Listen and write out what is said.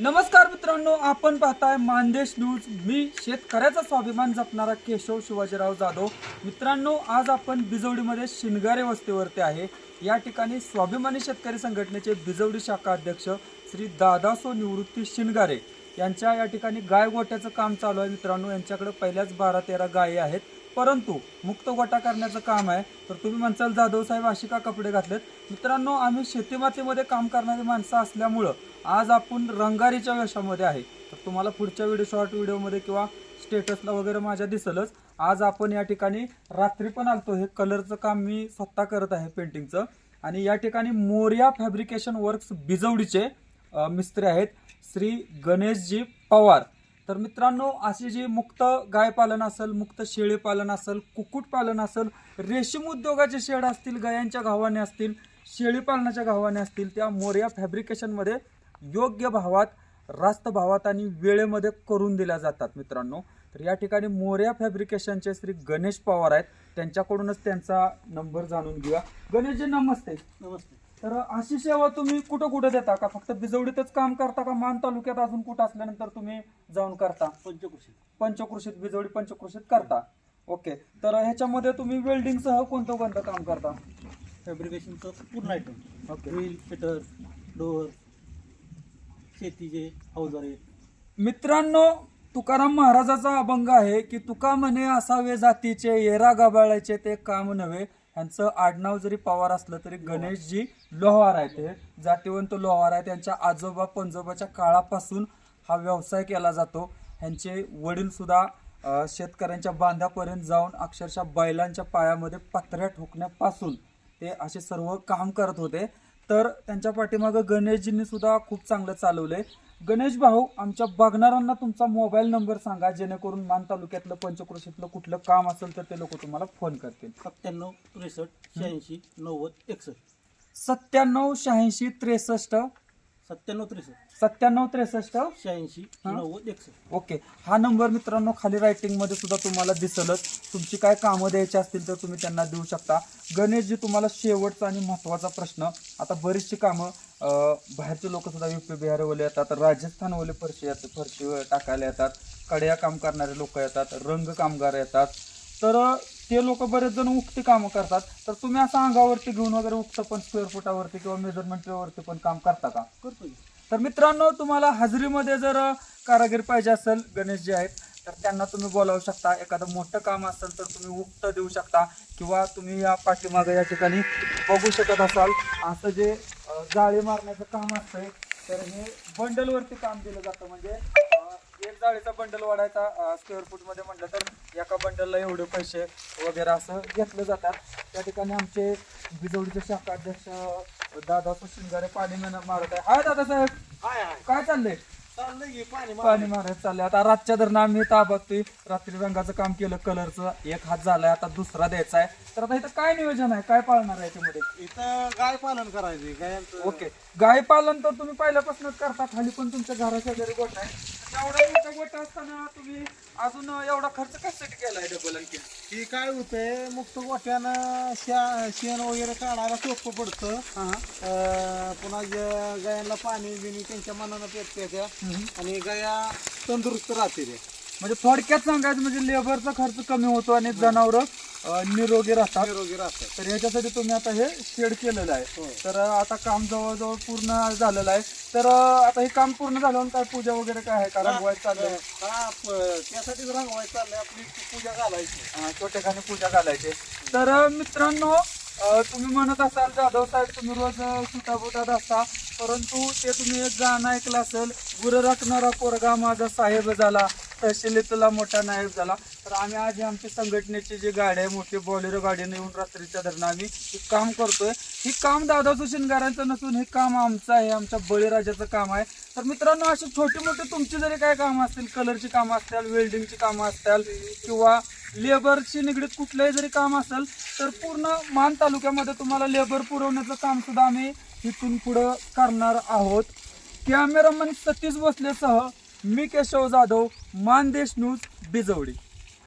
नमस्कार मित्रांनो आपण पाहताय मानदेश न्यूज. मी शेतकऱ्याचा स्वाभिमान जपणारा केशव शिवाजीराव जाधव. मित्रांनो आज आपण बिजवडीमध्ये शिनगारे वस्तीवरती आहे. या ठिकाणी स्वाभिमानी शेतकरी संघटनेचे बिजवडी शाखा अध्यक्ष श्री दादासो निवृत्ती शिनगारे यांच्या या ठिकाणी गाय गोट्याचं काम चालू आहे. मित्रांनो यांच्याकडे पहिल्याच बारा तेरा गायी आहेत. परंतु मुक्त गोटा करण्याचं काम आहे. तर तुम्ही म्हणसाल जाधव साहेब अशी का कपडे घातलेत? मित्रांनो आम्ही शेतीमातीमध्ये काम करणारी माणसं असल्यामुळं आज आपण रंगारीच्या वेशामध्ये आहे. तर तुम्हाला पुढच्या व्हिडिओ शॉर्ट व्हिडिओमध्ये किंवा स्टेटसला वगैरे माझ्या दिसलच. आज आपण या ठिकाणी रात्री पण आलतो. हे कलरचं काम मी स्वतः करत आहे पेंटिंगचं आणि या ठिकाणी मोर्या फॅब्रिकेशन वर्क्स बिजवडीचे मिस्त्री आहेत. श्री गणेशजी पवार. तर मित्रांनो अशी जी मुक्त गाय पालन असेल मुक्त शेळी पालन असेल कुक्कुटपालन असेल रेशीम उद्योगाचे शेड असतील गायांच्या गावाने असतील शेळी पालनाच्या गावाने असतील त्या मोर्या फॅब्रिकेशनमध्ये योग्य भावात रास्त भावात आणि वेळेमध्ये करून दिल्या जातात मित्रांनो. तर या ठिकाणी मोर्या फॅब्रिकेशनचे श्री गणेश पवार आहेत. त्यांच्याकडूनच त्यांचा नंबर जाणून घेऊया. गणेशजी नमस्ते. नमस्ते. तर अशी सेवा तुम्ही कुठं कुठं देता का? फक्त बिजवडीतच काम करता का? मान तालुक्यात अजून कुठं असल्यानंतर तुम्ही जाऊन करता? पंचकृषी. पंचकृषीत बिजवडी पंचकृषीत करता. ओके. तर ह्याच्यामध्ये तुम्ही वेल्डिंग सह कोणतं कोणतं काम करता? फॅब्रिकेशनचं पूर्ण item okay. Drill fitter door शेतीचे अवजारे. मित्रांनो तुकाराम महाराजाचा अभंग आहे की तुका म्हणे असावे जातीचे येरा गबाळाचे ते काम नव्हे. यांचं आडनाव जरी पवार असलं तरी गणेशजी लोहार आहे ते जातीवंत लोहार आहे त्यांच्या आजोबा पंजोबाच्या काळापासून हा व्यवसाय केला जातो. ह्यांचे वडीलसुद्धा शेतकऱ्यांच्या बांधापर्यंत जाऊन अक्षरशः बैलांच्या पायामध्ये पत्र्या ठोकण्यापासून ते असे सर्व काम करत होते. तर त्यांच्या पाठीमागं गणेशजींनी सुद्धा खूप चांगलं चालवलंय. गणेश भाऊ आमच्या बघणाऱ्यांना तुमचा मोबाईल नंबर सांगा जेणेकरून मान तालुक्यातलं पंचकृषीतलं कुठलं काम असेल तर ते लोक तुम्हाला फोन करतील. सत्त्याण्णव त्रेसष्ट शहाऐंशी नव्वद एकसष्ट. सत्त्याण्णव शहाऐंशी त्रेसष्ट सत्त्याण्णव त्रेसष्ट. सत्त्याण्णव त्रेसष्ट? शहाऐंशी हा. नव्वद एकसष्ट. ओके. हा नंबर मित्रांनो खाली रायटिंगमध्ये सुद्धा तुम्हाला दिसलच. तुमची काय कामं द्यायची असतील तर तुम्ही त्यांना देऊ शकता. गणेशजी तुम्हाला शेवटचा आणि महत्त्वाचा प्रश्न. आता बरीचशी कामं अं, बाहेरचे लोक सुद्धा युपी बिहारवाले येतात राजस्थानवाले फरशी येतात फरशी टाकायला येतात कड्या काम करणारे लोक येतात रंग कामगार येतात. तर ते लोक बरेच जण उक्ती कामं करतात. तर तुम्ही असं अंगावरती घेऊन वगैरे उक्त पण स्क्वेअर फुटावरती किंवा मेजरमेंटवरती पण काम करता का? करतो. तर मित्रांनो तुम्हाला हाजरीमध्ये जर कारागीर पाहिजे असेल गणेश जे आहेत तर त्यांना तुम्ही बोलावू शकता. एखादं मोठं काम असेल तर तुम्ही उक्त देऊ शकता किंवा तुम्ही या पाठीमागे या ठिकाणी बघू शकत असाल. असं जे जाळी मारण्याचं काम असतंय तर हे बंडलवरती काम दिलं जातं. म्हणजे एक जाळीचा बंडल वाढायचा स्क्वेअर फूटमध्ये म्हटलं तर एका बंडलला एवढे पैसे वगैरे असं घेतलं जातात. त्या ठिकाणी आमचे बिजवडीचे शाखा अध्यक्ष दादा शिंगारे पाणी मारत आहे. हाय दादासाहेब हाय हाय. काय चाललंय? चाललंय की पाणी पाणी मारत चाललंय. आता रातच्या दरम्यान आम्ही ता बघतोय. रात्री रंगाचं काम केलं कलरचं एक हात झालाय आता दुसरा द्यायचा आहे तर आता इथं काय नियोजन आहे? काय पाळणार आहे याच्यामध्ये? इथं गाय पालन करायचे गायांचं ओके. गाय पालन तर तुम्ही पहिल्यापासूनच करता खाली पण तुमच्या घराच्या घरी गोठा आहे. एवढा मोठा गोठा असताना तुम्ही अजून एवढा खर्च कशासाठी केलाय डबल आणखी की काय होतंय मुक्त गोट्यानं शा शेण वगैरे काढायला सोपं पडतं. अं, पुन्हा ज- गायांना पाणी बिणी त्यांच्या मनानं पेटते त्या आणि गाया तंदुरुस्त राहते ते म्हणजे थोडक्यात सांगायचं म्हणजे लेबरचा खर्च कमी होतो आणि जनावर निरोगी राहतात. निरोगी राहतात. तर याच्यासाठी तुम्ही आता हे शेड केलेलं आहे. हो. तर आता काम जवळजवळ पूर्ण झालेलं आहे. तर आता हे काम पूर्ण झाल्यावर काय पूजा वगैरे काय आहे का? रंगवायचं चाललंय? हा त्यासाठीच रंगवायचं चाललंय. आपली पूजा घालायची. छोटेखानी पूजा घालायची. तर मित्रांनो तुम्ही म्हणत असाल जाधव साहेब तुम्ही रोज सुटाबुटात असता. परंतु ते तुम्ही एक गाणं ऐकलं असेल गुरु राखणारा पोरगा माझा साहेब झाला तहसीलीतला मोठा नायब झाला. तर आम्ही आज आमची संघटनेची जी गाडी आहे मोठी बॉलेरो गाडीने येऊन रात्रीच्या धरणं आम्ही हे काम करतोय. हे काम दादाचं शिंगाऱ्यांचं नसून हे काम आमचं आहे आमच्या बळीराजाचं काम आहे. तर मित्रांनो अशी छोटी मोठी तुमची जरी काय कामं असतील कलरची कामं असतील वेल्डिंगची कामं असतील किंवा लेबरशी निगडीत कुठलंही जरी काम असेल तर पूर्ण मान तालुक्यामध्ये तुम्हाला लेबर पुरवण्याचं काम सुद्धा आम्ही इथून पुढं करणार आहोत. कॅमेरामन सतीश भोसलेसह मी केशव जाधव मानदेश न्यूज बिजवडी.